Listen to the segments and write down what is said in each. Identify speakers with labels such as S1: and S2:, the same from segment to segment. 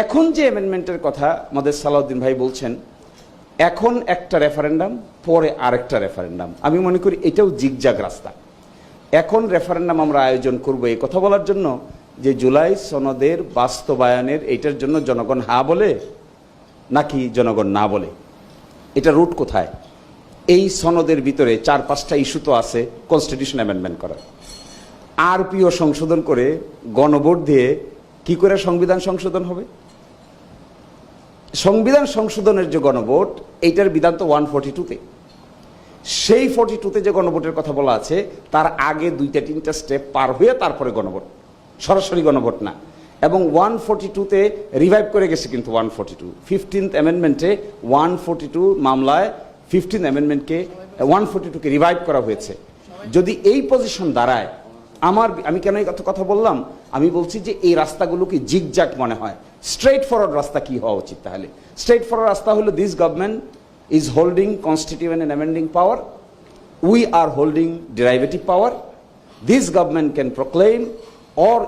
S1: এখন যে অ্যামেন্ডমেন্টের কথা আমাদের সালাউদ্দিন ভাই বলছেন, এখন একটা রেফারেন্ডাম, পরে আরেকটা রেফারেন্ডাম। আমি মনে করি এটাও জিগজাগ রাস্তা। এখন রেফারেন্ডাম আমরা আয়োজন করব এই কথা বলার জন্য যে জুলাই সনদের বাস্তবায়নের এটার জন্য জনগণ হা বলে, নাকি জনগণ না বলে? এটা রুট কোথায়? এই সনদের ভিতরে চার পাঁচটা ইস্যু তো আছে কনস্টিটিউশন অ্যামেন্ডমেন্ট করার। আরপিও সংশোধন করে গণভোট দিয়ে কি করে সংবিধান সংশোধন হবে? সংবিধান সংশোধনের যে গণভোট, এইটার বিধান তো ওয়ান ফোর্টি টুতে সেই ফোর্টি টুতে যে গণভোটের কথা বলা আছে, তার আগে দুইটা, তিনটা স্টেপ পার হয়ে তারপরে গণভোট। সরাসরি গণভোট না। এবং ওয়ান ফোর্টি টুতে রিভাইভ করে গেছে কিন্তু ওয়ান ফোর্টি টু ফিফটিন্থ অ্যামেন্ডমেন্টে ওয়ান ফোর্টি টু মামলায় ফিফটিন্থ অ্যামেন্ডমেন্টকে ওয়ান ফোর্টি টুকে রিভাইভ করা হয়েছে। যদি এই পজিশন দাঁড়ায়, আমার, আমি কেন এই কথা- কথা বললাম? আমি বলছি যে এই রাস্তাগুলোকে জিগজাক মনে হয়। স্ট্রেট ফরওয়ার্ড রাস্তা কি হওয়া উচিত তাহলে স্ট্রেট ফরওয়ার্ড রাস্তা হলো this government is holding constituent and amending power we are holding derivative power this government can proclaim or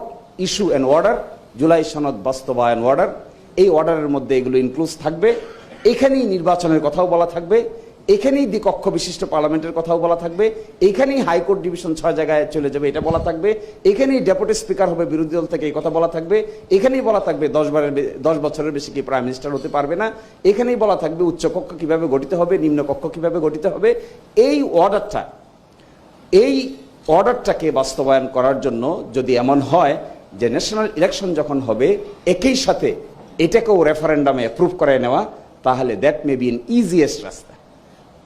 S1: issue and order July সনদ বাস্তবায়ন অর্ডার এই অর্ডারের মধ্যে এগুলো ইনক্লুজ থাকবে। এখানেই নির্বাচনের কথাও বলা থাকবে। এখানেই দ্বিকক্ষ বিশিষ্ট পার্লামেন্টের কথাও বলা থাকবে, এখানেই হাইকোর্ট ডিভিশন ছয় জায়গায় চলে যাবে, এটা বলা থাকবে, এখানেই ডেপুটি স্পিকার হবে বিরোধী দল থেকে এই কথা বলা থাকবে, এখানেই বলা থাকবে দশ বারের দশ বছরের বেশি কি প্রাইম মিনিস্টার হতে পারবে না, এখানেই বলা থাকবে উচ্চকক্ষ কীভাবে গঠিত হবে নিম্নকক্ষ কীভাবে গঠিত হবে, এই অর্ডারটা, এই অর্ডারটাকে বাস্তবায়ন করার জন্য যদি এমন হয় যে ন্যাশনাল ইলেকশন যখন হবে, একই সাথে এটাকেও রেফারেন্ডামে অ্যাপ্রুভ করে নেওয়া, তাহলে that may be an easiest রাস্তা।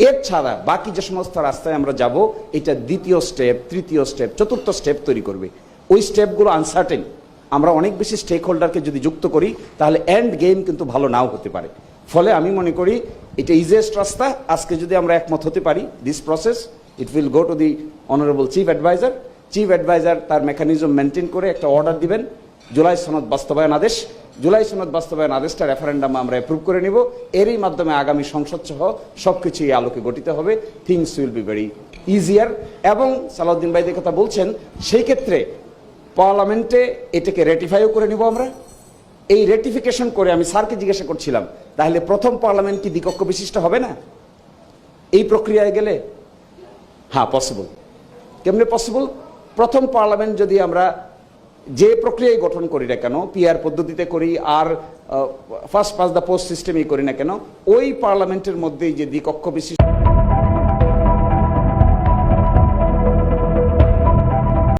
S1: এর ছাড়া বাকি যে সমস্ত রাস্তায় আমরা যাব, এটা দ্বিতীয় স্টেপ তৃতীয় স্টেপ চতুর্থ স্টেপ তৈরি করবে। ওই স্টেপগুলো আনসার্টেন আমরা অনেক বেশি স্টেক হোল্ডারকে যদি যুক্ত করি, তাহলে এন্ড গেম কিন্তু ভালো নাও হতে পারে। ফলে আমি মনে করি, এটা ইজিয়েস্ট রাস্তা। আজকে যদি আমরা একমত হতে পারি this process it will go to the honourable chief adviser chief adviser তার মেকানিজম মেনটেন করে একটা অর্ডার দিবেন। জুলাই সনদ বাস্তবায়ন আদেশ। জুলাই সনদ বাস্তবায়ন আদেশটা রেফারেন্ডাম আমরা অ্যাপ্রুভ করে নিব। এরই মাধ্যমে আগামী সংসদ সহ সবকিছু এই আলোকে গঠিত হবে। Things will be very easier এবং সালাউদ্দিন ভাই যে কথা বলছেন, সেই ক্ষেত্রে পার্লামেন্টে এটাকে রেটিফাইও করে নিব আমরা। এই রেটিফিকেশন করে আমি স্যারকে জিজ্ঞাসা করছিলাম, তাহলে প্রথম পার্লামেন্ট কি দ্বিকক্ষ বিশিষ্ট হবে না? এই প্রক্রিয়ায় গেলে? হ্যাঁ পসিবল কেমনে পসিবল প্রথম পার্লামেন্ট যদি আমরা যে প্রক্রিয়ায় গঠন করি না কেন পিআর পদ্ধতিতে করি আর ফার্স্ট পাস দ্য পোস্ট সিস্টেমেই করি না কেন, ওই পার্লামেন্টের মধ্যেই যে দ্বিকক্ষ বিশিষ্ট